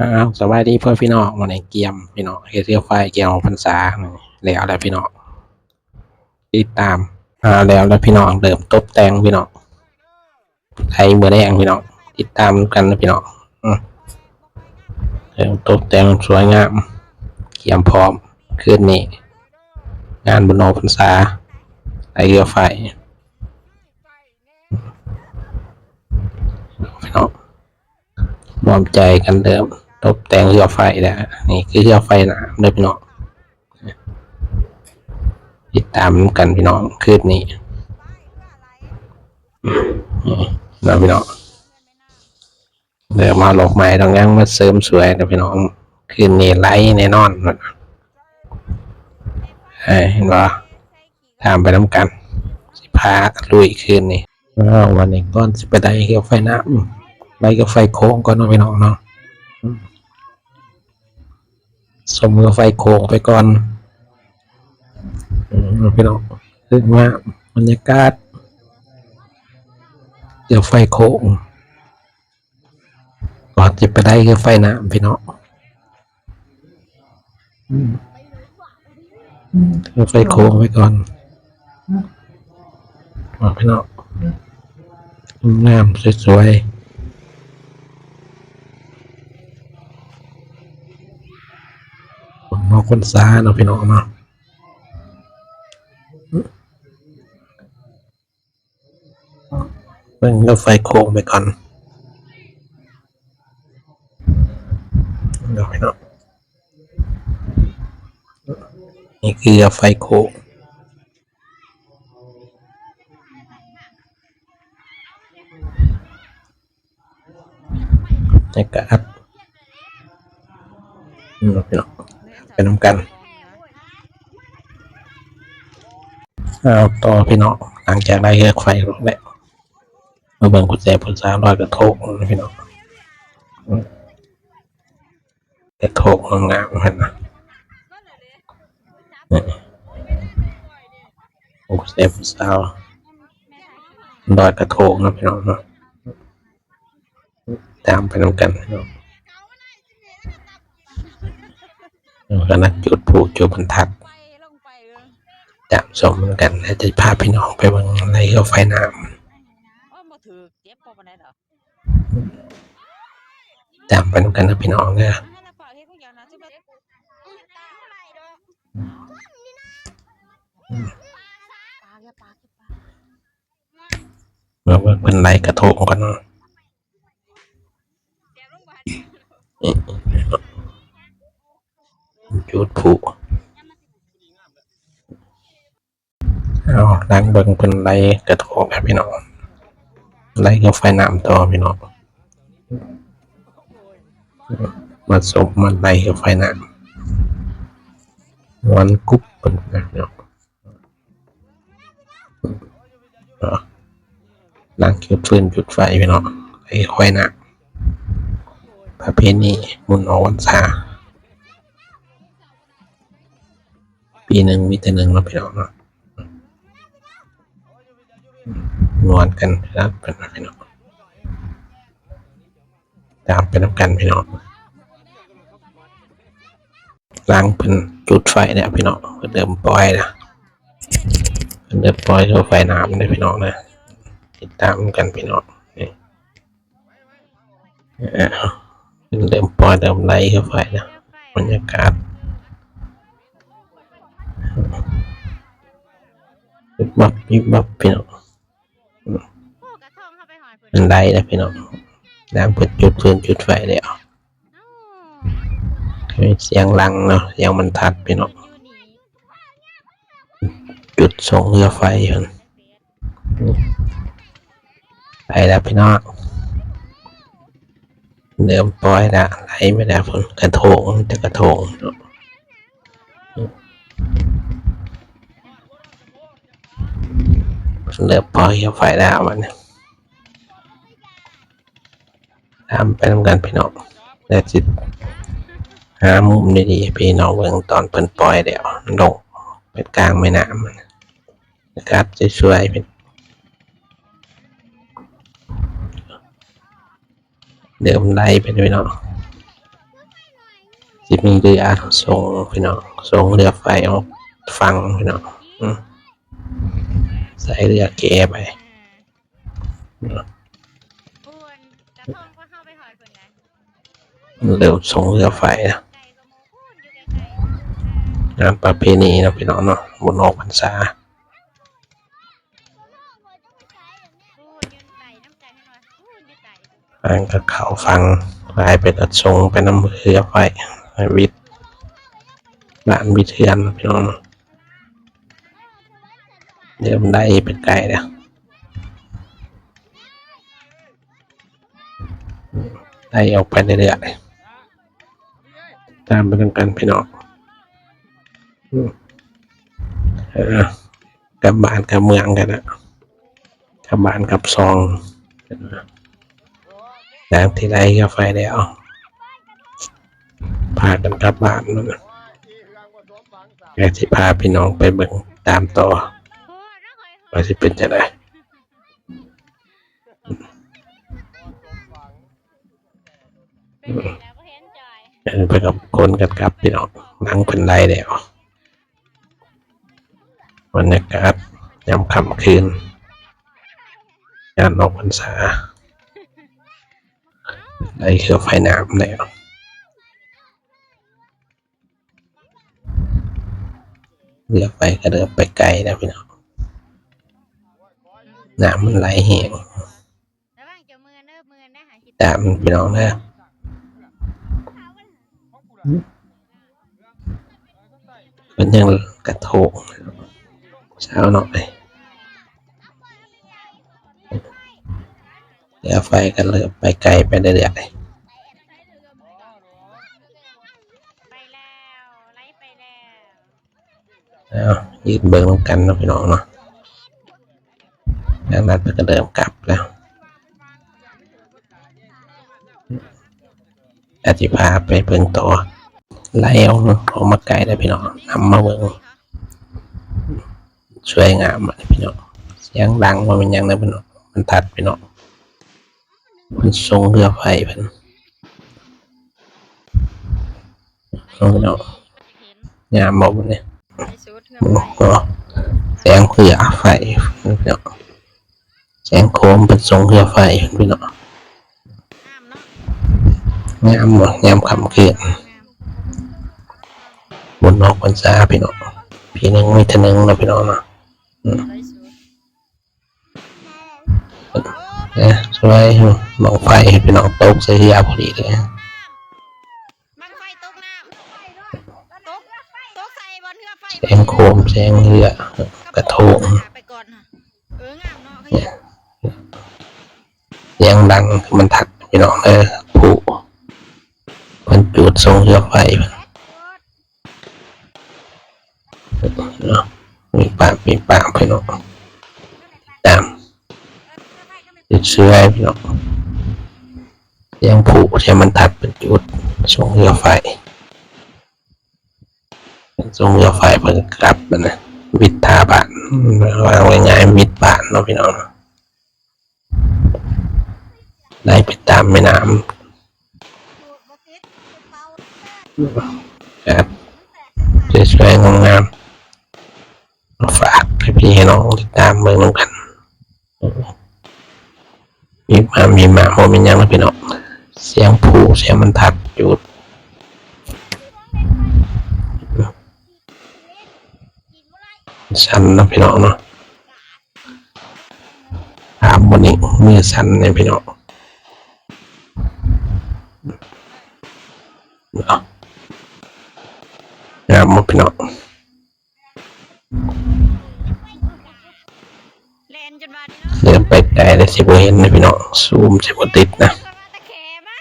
อ้าวสวัสดีเพื่อนพี่น้องมาในเกียมพี่น้องเฮเรียไฟเกียมพรรษาแล้วแล้วพี่น้องติดตามอ่าแล้วแล้วพี่น้องเริ่มตบแต่งพี่น้องไทยเมื่อแดงพี่น้องติดตามกันนะพี่น้องเริ่มตบแต่งสวยงามเกียมพร้อมคืนนี้งานบุญโอพรรษาไอเรือไฟพี่น้องรวมใจกันเดิม ตกแต่งเรือไฟแล้วนี่คือเรือไฟหนามเด้อพี่น้องติดตามกันพี่น้องคืนนี้นี่นะพี่น้องเดี๋ยวมาหลอกไม้ต้องยังมาเสริมสวยนะพี่น้องคืนนี้ไลท์แน่นอนนะเห็นปะตามไปน้ำกัน สิพาลุยคืนนี้วันนี้ก้อนสิไปได้เรือไฟน้ำไล่กับไฟโค้งก่อนเนะพี่น้องเนาะ อืมสมกับไฟโค้งไปก่อนอืมพี่น้องขึ้นมาบรรยากาศ เดี๋ยวไฟโค้งก่อนจะไปได้คือไฟน้ำพี่น้องอืมเดี๋ยวไฟโค้งไปก่อนมาพี่น้องงามสวยๆ คนน อคนซ้ายเนาะพี่น้องเนาะเบิ่งรถไฟโค้งไปก่อนเดี๋ยวพี่น้องนี่คือรถไฟโค้งในกาดนี่เนาะพี่น้อง ไปน้ำกันเอาต่อพี่น้องหลังจากได้เฮือกไฟแล้วมาเบิ่งกุญแจผลสามรอยกระทงนะพี่น้องกระทงงามๆเห็นนะนี่กุญแจผลสาวร้อยกระทงนะพี่น้องเนาะตามไปน้ำกันพี่น้องแล้ว ก็นักจุดผูกจุดบรรทัดไปลงไปเลยจำสมกันและจะพาพี่น้องไปเบิ่งอะไรเฮือกไฟน้ำจ็บปอปานใดดอกตามไปนำกันนะพี่น้องเนี่ยเป่าเฮ็ดทุกอย่างนะที่ว่าตาเท่าไหร่ดอกปากแกปากแกปากเมื่อว่าเป็นไรกระทงกันเนาะ จุดผูเอาล้างเบิ่งเป็นไรกระทงครับพี่น้องไรก็ไฟน้ำต่อพี่น้องมาสมมันไรกับไฟน้ำวันกุ๊บเป็นนะพี่น้องล้างจุดฟืนจุดไฟพี่น้องไรไฟน้ำประเพณีมุนอวันซา ปีหนึ่งมีแต่หนึ่งเนาะพี่น้องเนาะนวลกันครับเป็นพี่น้องตามไปน้ำกันพี่น้องล้างเป็นจุดไฟเนี่ยพี่น้องเพิ่นเดิมปล่อยนะเดิมปล่อยตัวไฟน้ำเลยพี่น้องนะติดตามกันพี่น้องนี่เอ้าเพิ่นเดิมปล่อยเดิมไล่เข้าไฟนะบรรยากาศ ยิบบับยิบบับพี่น้องพวกกระทงเข้าไปหอยเพิ่นเป็นไรนะพี่น้องน้ำเปิดจุดฟืนจุดไฟเดียวเอ้ามีเสียงลังเนาะเสียงมันทัดพี่น้องอยู่นี่จุดส่งเรือไฟอยู่นั่นไปแล้วพี่น้องเดิมปล่อยละไหลไม่ได้ผลกระโถงจะกระโถงเนาะ เดิมปล่อยเรือไฟแล้วมันยตามไปทำกันพี่น้องแต่จิตหามุมดีๆพี่น้องเบิ่งตอนเพิ่นปล่อยเดี๋ยวลงเป็นกลางแม่น้ำนอากาศจะช่วยๆเป็นเดิมไล่ไปด้วยเนาะ มีเรือส่งพี่น้องส่งเรือไฟออกฟังพี่น้องใส่เรือเกไปเข้าไปเรือส่งเรือไฟนะงานประเพณีนะพี่น้องเนาะบุญออกพรรษาอ่างกับเขาฟังลายไปตัดทรงไปน้ำเรือไฟ วิทย์บ้านวิทือนเนาะพี่น้องเดี๋ยวมันได้เป็นไก่เนี่ยได้ออกไปเรื่อยๆตามไปด้วยกันพี่น้องเออกลับบ้านกลับเมืองกันนะกลับบ้านกลับซองน้ำที่ไรก็ไฟแล้วพาากันกลับบ้านนั่นน่ะอยากสิพาพี่น้องไปเบิ่งตามต่อว่าสิเป็นจะได้เห็นเดินไปกับคนกันกลับพี่น้องนั่งเป็นไรแล้วบรรยากาศยามค่ำคืนงานออกพรรษาได้เครือไฟน้ำแล้ว เรือไปก็เดินไปไกลแล้วพี่น้องน้ำมันไหลแห้งระวังจะมือเหาคิดตามพี่น้องนะมันยังกระโถกเช้าหน่อยเรือไฟก็เริ่มไปไกลไปเรื่อย ไปแล้วไล่ไป แล้วๆแล้วยืนเบิ่งน้ำกันเนาะพี่น้องเนาะแล้วนัดไปก็เดิมกลับแล้วอาจิพาไปเบิ่งต่อไล่เอาออกมาไกลแล้วพี่น้องนำมาเบิ่งช่วยงามอะพี่น้องเสียงดังว่ามันยังนะพี่น้องมันทัดพี่น้องมันทรงเรือไฟเพิ่นเอาพี่น้องเห็นงามบอกมันเนี่ย ก็แสงเรือไฟพี่น้องแสงโคมเป็นทรงเรือไฟพี่น้องงามเนาะงามหมดงามคำเคืนบนนอกพรรษาพี่น้องพี่นึงไม่ทะนึงนะพี่น้องเนาะไอ้ชุดนะสวยมองไฟพี่น้องตกใส่เรือพอดีเลย บังไฟตกน้ำตกตกใส่บนเรือไฟ แส งโคมแสงเรือกระโถงไปก่อนค่ะเอองามเนาะเขาอยากเสียงดังมันทัดพี่น้องเออผู้มันจุดทรงเรือไฟเนาะมีปากมีปากพี่น้องตามติดเสื้อพี่น้องเสียงผู้เสียงมันทัดเป็นจุดทรงเรือไฟ ทรงเรือไฟเพิ่งกลับนะวิทย์ทาบานว่าง่ายๆวิทบานเนาะพี่น้องได้ไปตามแม่น้ำครับสวยๆงามๆฝากให้พี่ให้น้องติดตามเมืองน้ำกันมีมามีมาโมมีหยังแล้วพี่น้องเสียงผูเสียงมันทัดจุดสั นนะพี่น้องเนาะถามวันนี้มือสันเนี่ยพี่น้องเนาะงามหมดพี่น้องแลนจนวันนี้เนาะเดินไปไกลเลยสิบเห็นนะพี่น้องซูมสิบติดนะก็มาตะแคมา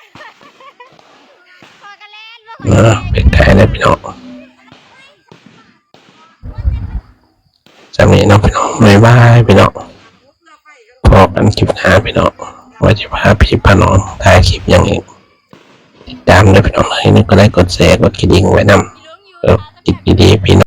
พอกระแลนบ่เออไปไกลเลยพี่น้องจำนี้เน้องพี่น้อง บายบายพี่น้องพอกันคลิปหน้าพี่น้องว่าจะพาพี่พาน้องถ่ายคลิปอย่างอีกติดตามด้วยพี่น้องให้นึกก็ได้กดแชร์กดกระดิ่งไว้นำเออติดดีๆพี่น้อง